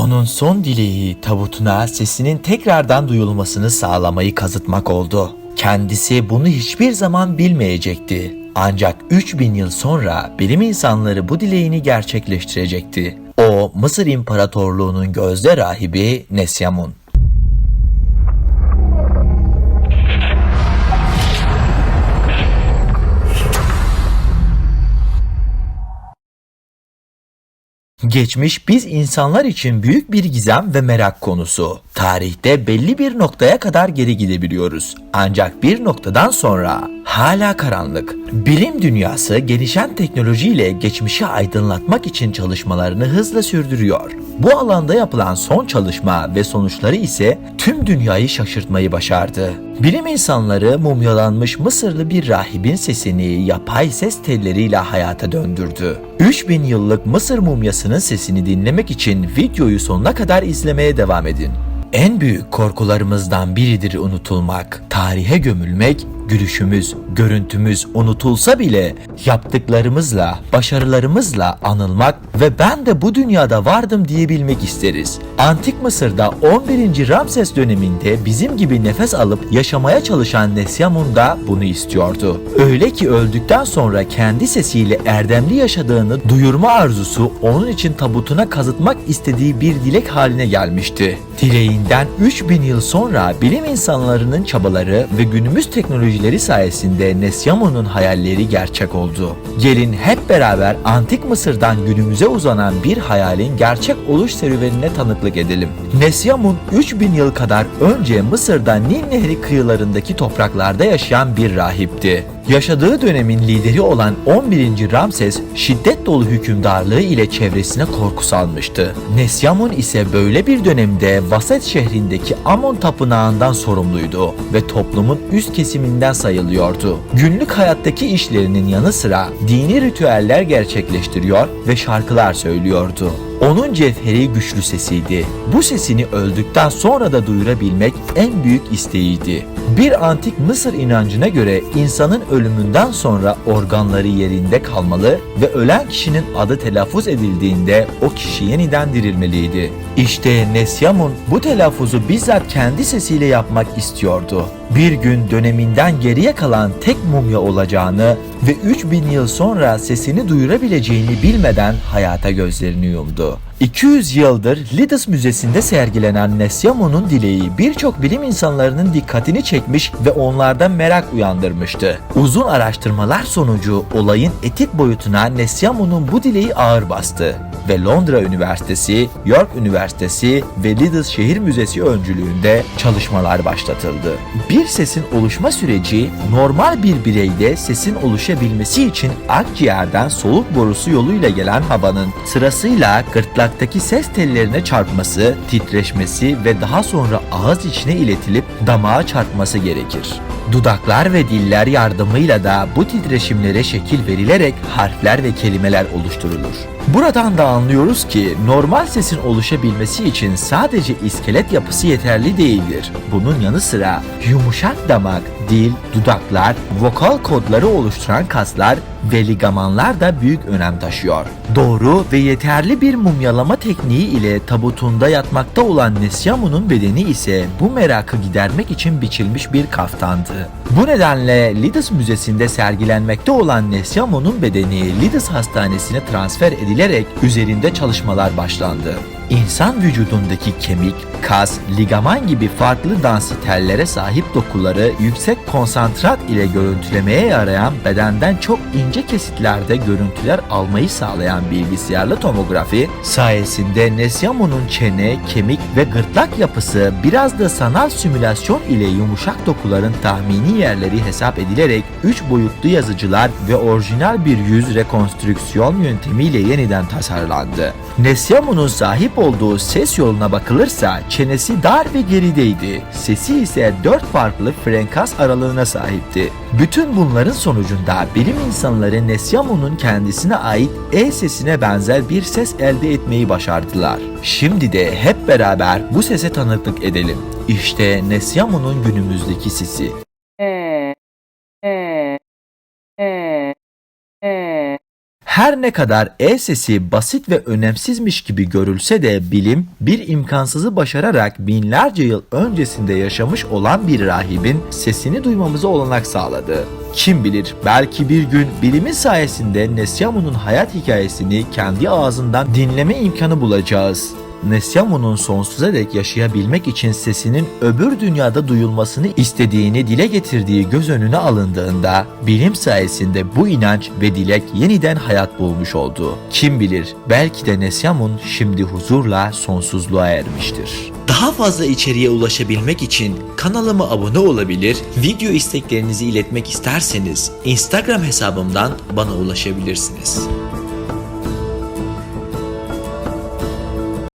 Onun son dileği tabutuna sesinin tekrardan duyulmasını sağlamayı kazıtmak oldu. Kendisi bunu hiçbir zaman bilmeyecekti. Ancak 3000 yıl sonra bilim insanları bu dileğini gerçekleştirecekti. O Mısır İmparatorluğu'nun gözde rahibi Nesyamun. Geçmiş biz insanlar için büyük bir gizem ve merak konusu. Tarihte belli bir noktaya kadar geri gidebiliyoruz. Ancak bir noktadan sonra hala karanlık. Bilim dünyası gelişen teknolojiyle geçmişi aydınlatmak için çalışmalarını hızla sürdürüyor. Bu alanda yapılan son çalışma ve sonuçları ise tüm dünyayı şaşırtmayı başardı. Bilim insanları mumyalanmış Mısırlı bir rahibin sesini yapay ses telleriyle hayata döndürdü. 3000 yıllık Mısır mumyasının sesini dinlemek için videoyu sonuna kadar izlemeye devam edin. En büyük korkularımızdan biridir unutulmak, tarihe gömülmek, gülüşümüz, görüntümüz unutulsa bile yaptıklarımızla, başarılarımızla anılmak ve ben de bu dünyada vardım diyebilmek isteriz. Antik Mısır'da 11. Ramses döneminde bizim gibi nefes alıp yaşamaya çalışan Nesyamun da bunu istiyordu. Öyle ki öldükten sonra kendi sesiyle erdemli yaşadığını duyurma arzusu onun için tabutuna kazıtmak istediği bir dilek haline gelmişti. Dileğinden 3000 yıl sonra bilim insanlarının çabaları ve günümüz teknolojileri sayesinde Nesyamun'un hayalleri gerçek oldu. Gelin hep beraber antik Mısır'dan günümüze uzanan bir hayalin gerçek oluş serüvenine tanıklık edelim. Nesyamun 3000 yıl kadar önce Mısır'da Nil Nehri kıyılarındaki topraklarda yaşayan bir rahipti. Yaşadığı dönemin lideri olan 11. Ramses şiddet dolu hükümdarlığı ile çevresine korku salmıştı. Nesyamun ise böyle bir dönemde Vaset şehrindeki Amon tapınağından sorumluydu ve toplumun üst kesiminden sayılıyordu. Günlük hayattaki işlerinin yanı sıra dini ritüeller gerçekleştiriyor ve şarkılar söylüyordu. Onun cevheri güçlü sesiydi. Bu sesini öldükten sonra da duyurabilmek en büyük isteğiydi. Bir antik Mısır inancına göre insanın ölümünden sonra organları yerinde kalmalı ve ölen kişinin adı telaffuz edildiğinde o kişi yeniden dirilmeliydi. İşte Nesyamun bu telaffuzu bizzat kendi sesiyle yapmak istiyordu. Bir gün döneminden geriye kalan tek mumya olacağını ve 3000 yıl sonra sesini duyurabileceğini bilmeden hayata gözlerini yumdu. 200 yıldır Lidus Müzesi'nde sergilenen Nesyamun'un dileği birçok bilim insanlarının dikkatini çekmiş ve onlarda merak uyandırmıştı. Uzun araştırmalar sonucu olayın etik boyutuna Nesyamun'un bu dileği ağır bastı ve Londra Üniversitesi, York Üniversitesi ve Lidus Şehir Müzesi öncülüğünde çalışmalar başlatıldı. Bir sesin oluşma süreci normal bir bireyde sesin oluşabilmesi için akciğerden soluk borusu yoluyla gelen havanın sırasıyla gırtlaktaki ses tellerine çarpması, titreşmesi ve daha sonra ağız içine iletilip damağa çarpması gerekir. Dudaklar ve diller yardımıyla da bu titreşimlere şekil verilerek harfler ve kelimeler oluşturulur. Buradan da anlıyoruz ki normal sesin oluşabilmesi için sadece iskelet yapısı yeterli değildir. Bunun yanı sıra yumuşak damak, dil, dudaklar, vokal kodları oluşturan kaslar ve ligamanlar da büyük önem taşıyor. Doğru ve yeterli bir mumyalama tekniği ile tabutunda yatmakta olan Nesyamun'un bedeni ise bu merakı gidermek için biçilmiş bir kaftandı. Bu nedenle Lidus Müzesi'nde sergilenmekte olan Nesyamun'un bedeni Lidus Hastanesi'ne transfer edilerek üzerinde çalışmalar başlandı. İnsan vücudundaki kemik, kas, ligaman gibi farklı dansitellere sahip dokuları yüksek konsantrat ile görüntülemeye yarayan bedenden çok ince kesitlerde görüntüler almayı sağlayan bilgisayarlı tomografi sayesinde Nesyamun'un çene, kemik ve gırtlak yapısı biraz da sanal simülasyon ile yumuşak dokuların tahmini yerleri hesap edilerek 3 boyutlu yazıcılar ve orijinal bir yüz rekonstrüksiyon yöntemiyle yeniden tasarlandı. Nesyamun'un sahip olduğu ses yoluna bakılırsa çenesi dar ve gerideydi. Sesi ise 4 farklı frenkas aralığına sahipti. Bütün bunların sonucunda bilim insanları Nesyamun'un kendisine ait E sesine benzer bir ses elde etmeyi başardılar. Şimdi de hep beraber bu sese tanıklık edelim. İşte Nesyamun'un günümüzdeki sesi. Her ne kadar E sesi basit ve önemsizmiş gibi görülse de bilim bir imkansızı başararak binlerce yıl öncesinde yaşamış olan bir rahibin sesini duymamıza olanak sağladı. Kim bilir belki bir gün bilimin sayesinde Nesyamun'un hayat hikayesini kendi ağzından dinleme imkanı bulacağız. Nesyamun'un sonsuza dek yaşayabilmek için sesinin öbür dünyada duyulmasını istediğini dile getirdiği göz önüne alındığında bilim sayesinde bu inanç ve dilek yeniden hayat bulmuş oldu. Kim bilir belki de Nesyamun şimdi huzurla sonsuzluğa ermiştir. Daha fazla içeriğe ulaşabilmek için kanalıma abone olabilir, video isteklerinizi iletmek isterseniz Instagram hesabımdan bana ulaşabilirsiniz.